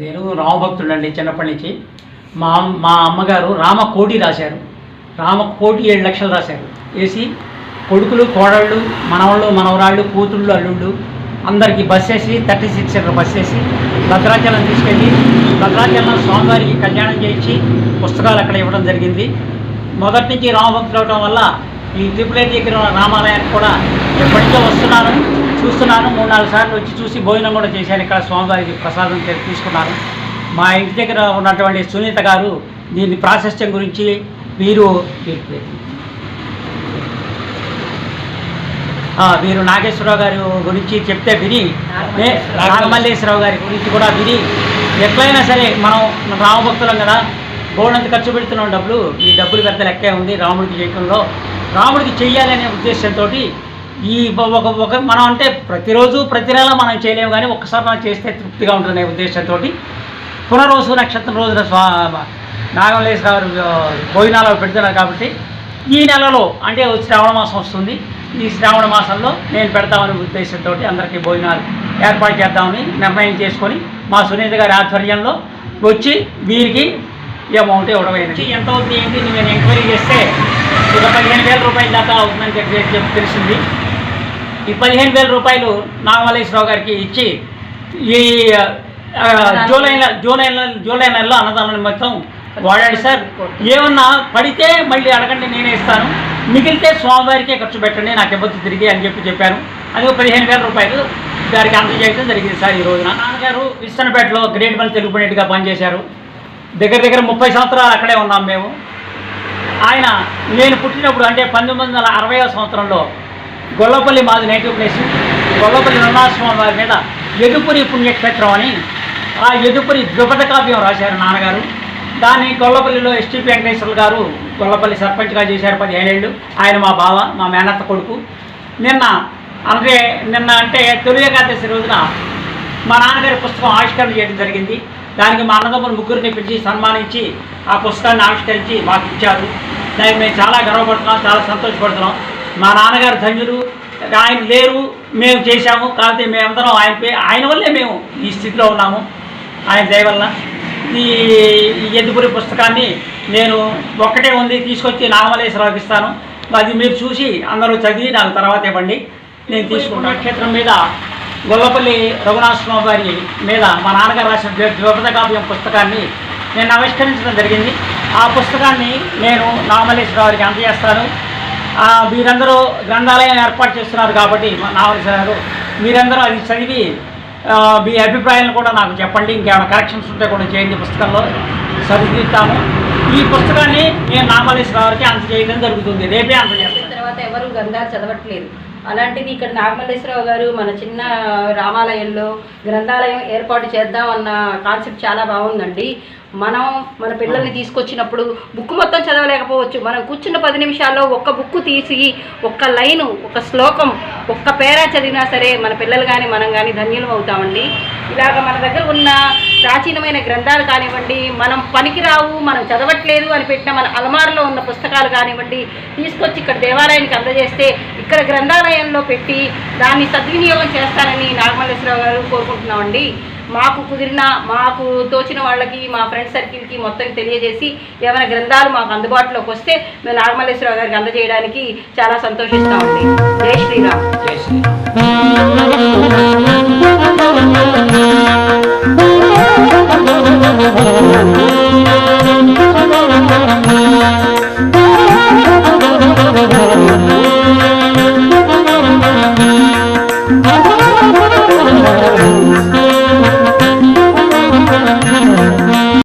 నేను రామభక్తుడండి చిన్నప్పటి నుంచి. మా మా అమ్మగారు రామ కోటి రాశారు. రామ కోటి ఏడు లక్షలు రాశారు. వేసి కొడుకులు కోడళ్ళు మనవాళ్ళు మనవరాళ్ళు కూతుళ్ళు అల్లుళ్ళు అందరికీ బస్ వేసి థర్టీ సిక్స్ సీటర్ బస్ వేసి భద్రాచలం తీసుకెళ్ళి భద్రాచలం స్వామివారికి కళ్యాణం చేయించి పుస్తకాలు అక్కడ ఇవ్వడం జరిగింది. మొదటి నుంచి రామభక్తులు అవడం వల్ల ఈ ట్రిపుల్ దగ్గర రామాలయానికి కూడా ఎప్పటికో వస్తున్నాను చూస్తున్నాను. మూడు నాలుగు సార్లు వచ్చి చూసి భోజనం కూడా చేశాను. ఇక్కడ స్వామివారికి ప్రసాదం తీసుకున్నాను. మా ఇంటి దగ్గర ఉన్నటువంటి సునీత గారు దీని ప్రాశస్త్యం గురించి మీరు ఆ, వీరు నాగేశ్వరరావు గారి గురించి చెప్తే విని నాగమల్లేశ్వరరావు గారి గురించి కూడా విని ఎట్లయినా సరే మనం రామభక్తులం కదా గోడంత ఖర్చు పెడుతున్నాం డబ్బులు ఈ డబ్బులు పెద్ద లెక్కే ఉంది రాముడికి చేయటంలో రాముడికి చెయ్యాలనే ఉద్దేశంతో ఈ ఒక ఒక మనం అంటే ప్రతిరోజు ప్రతి నెల మనం చేయలేము కానీ ఒక్కసారి మనం చేస్తే తృప్తిగా ఉంటుందనే ఉద్దేశంతో పునర్వసు నక్షత్రం రోజున స్వా నాగమల్లేశ్వర గారు భోజనాలు పెడుతున్నారు కాబట్టి ఈ నెలలో అంటే శ్రావణ మాసం వస్తుంది ఈ శ్రావణ మాసంలో నేను పెడతామనే ఉద్దేశంతో అందరికీ భోజనాలు ఏర్పాటు చేద్దామని నిర్ణయం చేసుకొని మా సునీత గారి ఆధ్వర్యంలో వచ్చి వీరికి ఈ అమౌంట్ ఇవ్వడం అయింది ఎంత అవుతుంది ఏంటి? నేను ఎంక్వైరీ చేస్తే ఒక పదిహేను వేల రూపాయల దాకా అవుతుందని చెప్పి చెప్పి తెలిసింది. ఈ పదిహేను వేల రూపాయలు నాగమల్లేశ్వరరావు గారికి ఇచ్చి ఈ జూలై జూలై జూలై నెలలో అన్నదానం నిమిత్తం వాడాడు సార్. ఏమన్నా పడితే మళ్ళీ అడగండి నేనే ఇస్తాను. మిగిలితే స్వామివారికే ఖర్చు పెట్టండి నాకు ఇబ్బంది తిరిగి అని చెప్పి చెప్పాను. అది ఒక పదిహేను వేల రూపాయలు దానికి అందజేయడం జరిగింది సార్ ఈ రోజున. నాన్నగారు విస్తనపేటలో గ్రేట్ వన్ తెలుగు పండిట్గా పనిచేశారు. దగ్గర దగ్గర ముప్పై సంవత్సరాలు అక్కడే ఉన్నాం మేము. ఆయన నేను పుట్టినప్పుడు అంటే పంతొమ్మిది వందల అరవై సంవత్సరంలో గొల్లపల్లి మాది నేటివ్ ప్లేస్. గొల్లపల్లి నన్నాశ్రమం వారి మీద ఎదుపురి పుణ్యక్షేత్రం అని ఆ ఎదుపురి ద్విపద కావ్యం రాశారు నాన్నగారు. దాన్ని గొల్లపల్లిలో ఎస్టీ వెంకటేశ్వర్లు గారు గొల్లపల్లి సర్పంచ్గా చేశారు పదిహేనేళ్ళు. ఆయన మా బావ మా మేనత్త కొడుకు. నిన్న అంటే నిన్న అంటే తొలి ఏకాదశి రోజున మా నాన్నగారి పుస్తకం ఆవిష్కరణ చేయడం జరిగింది. దానికి మా అన్నదమ్ములు ముగ్గురిని పిలిచి సన్మానించి ఆ పుస్తకాన్ని ఆవిష్కరించి మాకు ఇచ్చారు. దానికి మేము చాలా గర్వపడుతున్నాం చాలా సంతోషపడుతున్నాం. మా నాన్నగారు ధన్యులు. ఆయన లేరు మేము చేశాము. కాకపోతే మేమందరం ఆయన ఆయన వల్లే మేము ఈ స్థితిలో ఉన్నాము. ఆయన దయవల్ల ఈ ఎద్దుపురి పుస్తకాన్ని నేను ఒక్కటే ఉంది తీసుకొచ్చి నాగమలేశ్వరరావుకి ఇస్తాను. అది మీరు చూసి అందరూ చదివి నాకు తర్వాత ఇవ్వండి. నేను తీసుకుంటాను క్షేత్రం మీద గొల్లపల్లి రఘునాథ స్వామి వారి మీద మా నాన్నగారు రాసిన ద్వి- ద్విపద కావ్యం పుస్తకాన్ని నేను ఆవిష్కరించడం జరిగింది. ఆ పుస్తకాన్ని నేను నాగమల్లేశ్వర గారికి అందజేస్తాను మీరందరూ గ్రంథాలయం ఏర్పాటు చేస్తున్నారు కాబట్టి మా నాగమల్లేశ్వర గారు మీరందరూ అది చదివి మీ అభిప్రాయాలను కూడా నాకు చెప్పండి. ఇంకేమైనా కరెక్షన్స్ ఉంటే కూడా చేయండి పుస్తకంలో. సరిదిద్దాము ఈ పుస్తకాన్ని నేను నాగమల్లేశ్వర గారికి అందజేయడం జరుగుతుంది. రేపే అందజేస్తాను. తర్వాత ఎవరు గ్రంథాలు చదవట్లేదు. అలాంటిది ఇక్కడ నాగమల్లేశ్వరరావు గారు మన చిన్న రామాలయంలో గ్రంథాలయం ఏర్పాటు చేద్దాం అన్న కాన్సెప్ట్ చాలా బాగుందండి. మనం మన పిల్లల్ని తీసుకొచ్చినప్పుడు బుక్ మొత్తం చదవలేకపోవచ్చు. మనం కూర్చున్న పది నిమిషాల్లో ఒక్క బుక్ తీసి ఒక్క లైను ఒక శ్లోకం ఒక్క పేరా చదివినా సరే మన పిల్లలు కానీ మనం కానీ ధన్యులం అవుతామండి. ఇలాగ మన దగ్గర ఉన్న ప్రాచీనమైన గ్రంథాలు కానివ్వండి మనం పనికిరావు మనం చదవట్లేదు అని పెట్టిన మన అలమారులో ఉన్న పుస్తకాలు కానివ్వండి తీసుకొచ్చి ఇక్కడ దేవాలయానికి అందజేస్తే ఇక్కడ గ్రంథాలయంలో పెట్టి దాన్ని సద్వినియోగం చేస్తారని నాగమల్లేశ్వరరావు గారు కోరుకుంటున్నామండి. మాకు కుదిరిన మాకు తోచిన వాళ్ళకి మా ఫ్రెండ్ సర్కిల్కి మొత్తం తెలియజేసి ఏమైనా గ్రంథాలు మాకు అందుబాటులోకి వస్తే మేము నాగమల్లేశ్వరరావు గారికి అందజేయడానికి చాలా సంతోషిస్తామండి జై శ్రీరామ్. జై శ్రీరామ్.